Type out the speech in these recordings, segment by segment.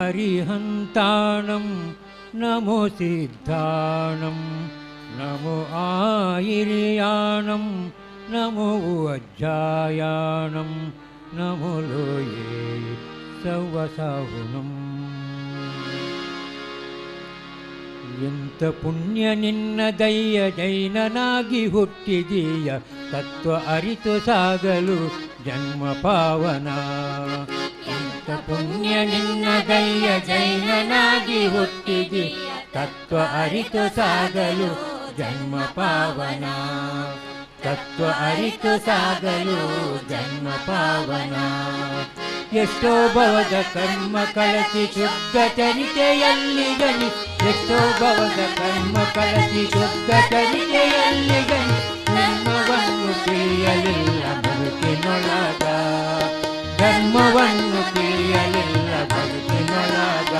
ஹரிஹந்தானம் நமோ சித்தானம் நமோ ஆயிரியானம் நமோ அஜ்ஜாயானம் நமோ லோயே சவசாகுணம் ಎಂತ ಪುಣ್ಯ ನಿನ್ನ ದಯ್ಯ ಜೈನನಾಗಿ ಹುಟ್ಟಿದೀಯ ತತ್ವ ಅರಿತು ಸಾಗಲು ಜನ್ಮ ಎಂತ ಪುಣ್ಯ ನಿನ್ನ ದಯ್ಯ ಜೈನನಾಗಿ ಹುಟ್ಟಿದೆ. ತತ್ವ ಅರಿತು ಸಾಗಲು ಜನ್ಮ ಪಾವನ. ತತ್ವ ಅರಿತು ಸಾಗಲು ಜನ್ಮ ಪಾವನ. ಎಷ್ಟೋ ಭವದ ಕರ್ಮ ಕಳಚಿ ಶುದ್ಧ ಚರಿತೆಯಲ್ಲಿ ಗಣಿ. ಎಷ್ಟೋ ಭವದ ಕರ್ಮ ಕಳಚಿ ಶುದ್ಧ ಚರಿತೆಯಲ್ಲಿ ಗಣಿ. ಧರ್ಮವನ್ನು ತಿಳಿಯಲಿಲ್ಲ ಬದುಕಿನೊಳಗ. ಧರ್ಮವನ್ನು ತಿಳಿಯಲಿಲ್ಲ ಬದುಕಿನೊಳಗ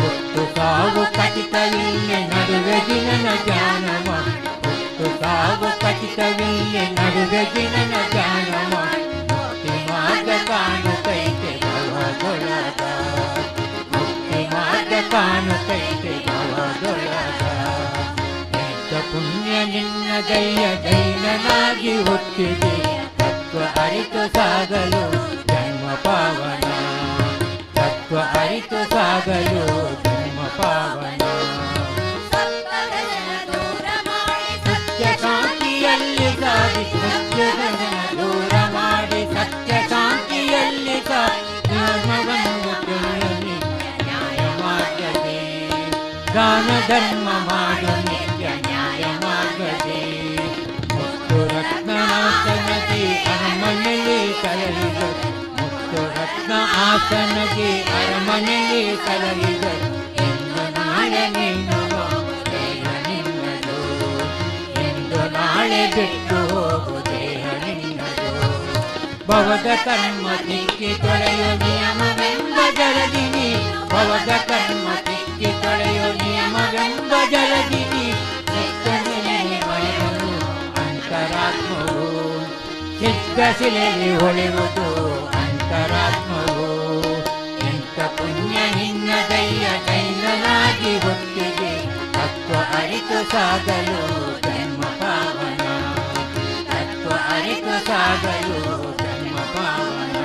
ಹುಟ್ಟು ಸಾವು ಖಚಿತವಿಲ್ಲಿ ನಡುವೆ ದಿನನ ಜ್ಞಾನವ ಹುಟ್ಟು ಸಾವು ಖಚಿತವಿಲ್ಲಿ ನಡುವೆ ದಿನನ ಜ್ಞಾನವ ಮುಕ್ತಿ ಮಾರ್ಗ ಕಾಣುತ್ತೈತೆ ಭವದೊಳಗ ಮುಕ್ತಿ ಮಾರ್ಗ ಕಾಣುತ್ತೈತೆ ಭವದೊಳಗ ಎಂತ ಪುಣ್ಯ ನಿನ್ನ ದಯ್ಯ ದೈನನಾಗಿ ಹುಟ್ಟಿದೆ ತತ್ವ ಅರಿತು ಸಾಗಲು ಜನ್ಮ ಪಾವನ ತತ್ವ ಅರಿತು ಸಾಗಲು ಜನ್ಮ ಪಾವನ ಸತ್ಯ ಶಾಂತಿಯಲ್ಲಿ ಸಾಗಿ ಸತ್ಯದ ದೂರ ಮಾಡಿ ಸತ್ಯ ಶಾಂತಿಯಲ್ಲಿ ಸಾಗಿ ಜ್ಞಾನವನ್ನು ತಿಳಿಯಲಿ ನ್ಯಾಯ ಮಾರ್ಗದೇ ದಾನ ಧರ್ಮ ರತ್ನ ಅರಮನೆಗೆ ಕಲರಿದ ಎಂದು ನಾಳೆ ನಿನ್ನವ ದೇಹ ನಿನ್ನದು. ಎಂದು ನಾಳೆ ಬಿಟ್ಟು ಹೋಗು ದೇಹ ನಿನ್ನದು. ಭವದ ಕರ್ಮ ತಿಕ್ಕಿ ತೊಳೆಯೋ ನಿಯಮವೆಂಬ ಜಲದಿನಿ. ಭವದ ಕರ್ಮ ತಿಕ್ಕಿ ತೊಳೆಯೋ ನಿಯಮವೆಂಬ ಜಲದಿನಿ. ಅಂತರಾತ್ಮವು ಚಿಕ್ಕ ಶಿಲೆಯಲ್ಲಿ ಹೊಳೆಯುವುದು. ಅರಿತು ಸಾಗಲು ಜನ್ಮ ಪಾವನ ತತ್ವ ಅರಿತು ಸಾಗಲು ಜನ್ಮ ಪಾವನ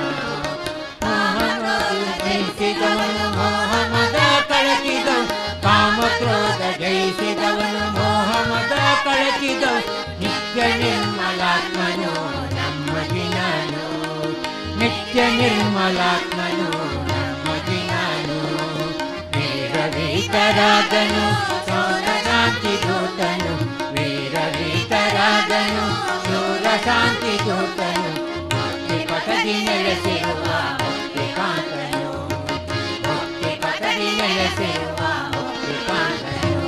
ಮೋಹನವು ಜಯಿಸಿದವನು ಮೋಹಮದ ಕಳಚಿದವು ಕಾಮಕ್ರೋಧ ಜಯಿಸಿದವನು ಮೋಹಮದ ಕಳಚಿದವು ನಿತ್ಯ ನಿರ್ಮಲಾತ್ಮನು ನಮ್ಮ ದಿನಾನು ನಿತ್ಯ ನಿರ್ಮಲಾತ್ಮನು ನಮ್ಮ ದಿನಾನು ವೀರವೀತರಾಗನು ಶಾಂತಿ ದೂತನು ಮುಕ್ತಿ ಪಥದಿ ನೆಲೆಸಿರುವ ಮುಕ್ತಿ ಕಾಂತನು ಮುಕ್ತಿ ಪಥದಿ ನೆಲೆಸಿರುವ ಮುಕ್ತಿ ಕಾಂತನು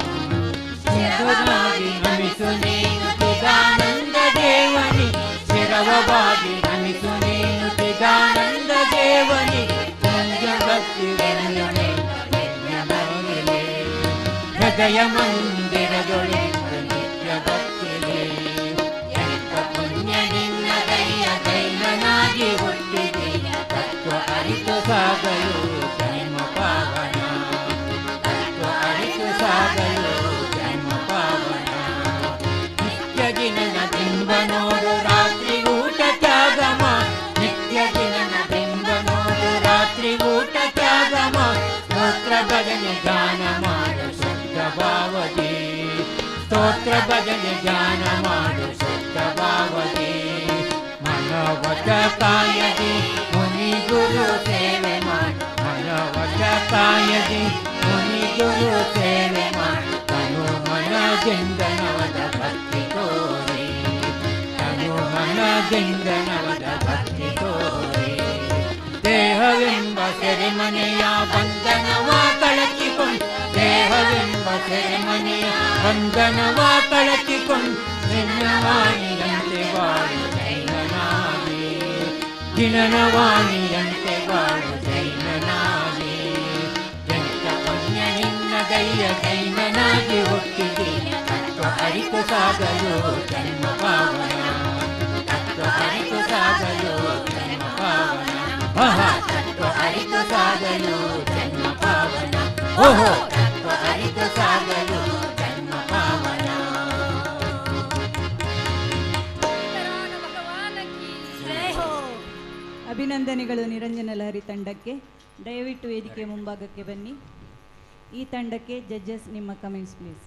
ಸಿಂಧುನಾಗಿ ನಮಿಸು ನೀನು ಚಿದಾನಂದ ದೇವನಿ ಶಿರವವಾಗಿ ನಮಿಸು ನೀನು ಚಿದಾನಂದ ದೇವನಿ ಭಕ್ತಿ ಹೃದಯ ಮಂದಿರದೊಳೆ भजने ज्ञानमानु शुद्धभावती स्तोत्र भजने ज्ञानमानु शुद्धभावती मनोवचतायति मुनि गुरु सेवे मन मनोवचतायति मुनि गुरु सेवे मन तनु मन जिंद नवद भक्ति तोरि तनु मन जिन्दनवद भक्ति तोरि देहविन् ಸೆರೆಮನೆಯ ಬಂಧನವ ಕಳಚಿಕೊಂಡು ದೇಹವೆಂಬ ಸೆರೆಮನೆಯ ಬಂಧನವ ಕಳಚಿಕೊಂಡು ನಿನ್ನವಾಣಿಯಂತೆ ಬಾಳು ಜೈನನಾಗಿ ದಿನನವಾಣಿಯಂತೆ ಬಾಳು ಜೈನನಾಗಿ ಎಂತ ಪುಣ್ಯ ನಿನ್ನ ದಯ್ಯ ಜೈನನಾಗಿ ಹುಟ್ಟಿದೆ ತತ್ವ ಅರಿತು ಸಾಗಲು ಜನ್ಮ ಪಾವನ ತತ್ವ ಅರಿತು ಸಾಗಲು ಜನ್ಮ ಪಾವನ ಅಭಿನಂದನೆಗಳು ನಿರಂಜನ ಲಹರಿ ತಂಡಕ್ಕೆ. ದಯವಿಟ್ಟು ವೇದಿಕೆ ಮುಂಭಾಗಕ್ಕೆ ಬನ್ನಿ. ಈ ತಂಡಕ್ಕೆ ಜಡ್ಜಸ್ ನಿಮ್ಮ ಕಮೆಂಟ್ಸ್, ಪ್ಲೀಸ್.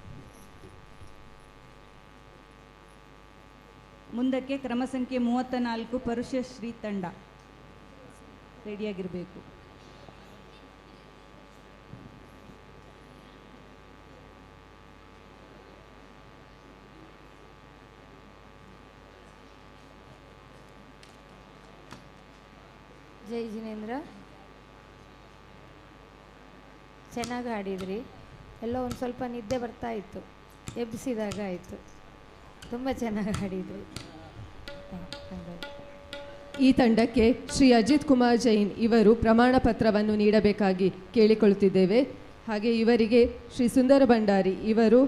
ಮುಂದಕ್ಕೆ ಕ್ರಮ ಸಂಖ್ಯೆ ಮೂವತ್ತ ನಾಲ್ಕು ಪರುಷಶ್ರೀ ತಂಡ. ರೆಡಿಯಾಗಿರಬೇಕು ಜೈ ಜಿನೇಂದ್ರ. ಚೆನ್ನಾಗಿ ಆಡಿದ್ರಿ ಎಲ್ಲ ಒಂದು ಸ್ವಲ್ಪ ನಿದ್ದೆ ಬರ್ತಾ ಇತ್ತು. ಎಬ್ಬಿಸಿದಾಗ ಆಯಿತು. ತುಂಬ ಚೆನ್ನಾಗಿ ಆಡಿದ್ರಿ. ಈ ತಂಡಕ್ಕೆ ಶ್ರೀ ಅಜಿತ್ ಕುಮಾರ್ ಜೈನ್ ಇವರು ಪ್ರಮಾಣ ಪತ್ರವನ್ನು ನೀಡಬೇಕಾಗಿ ಕೇಳಿಕೊಳ್ಳುತ್ತಿದ್ದೇವೆ. ಹಾಗೆ ಇವರಿಗೆ ಶ್ರೀ ಸುಂದರ ಭಂಡಾರಿ ಇವರು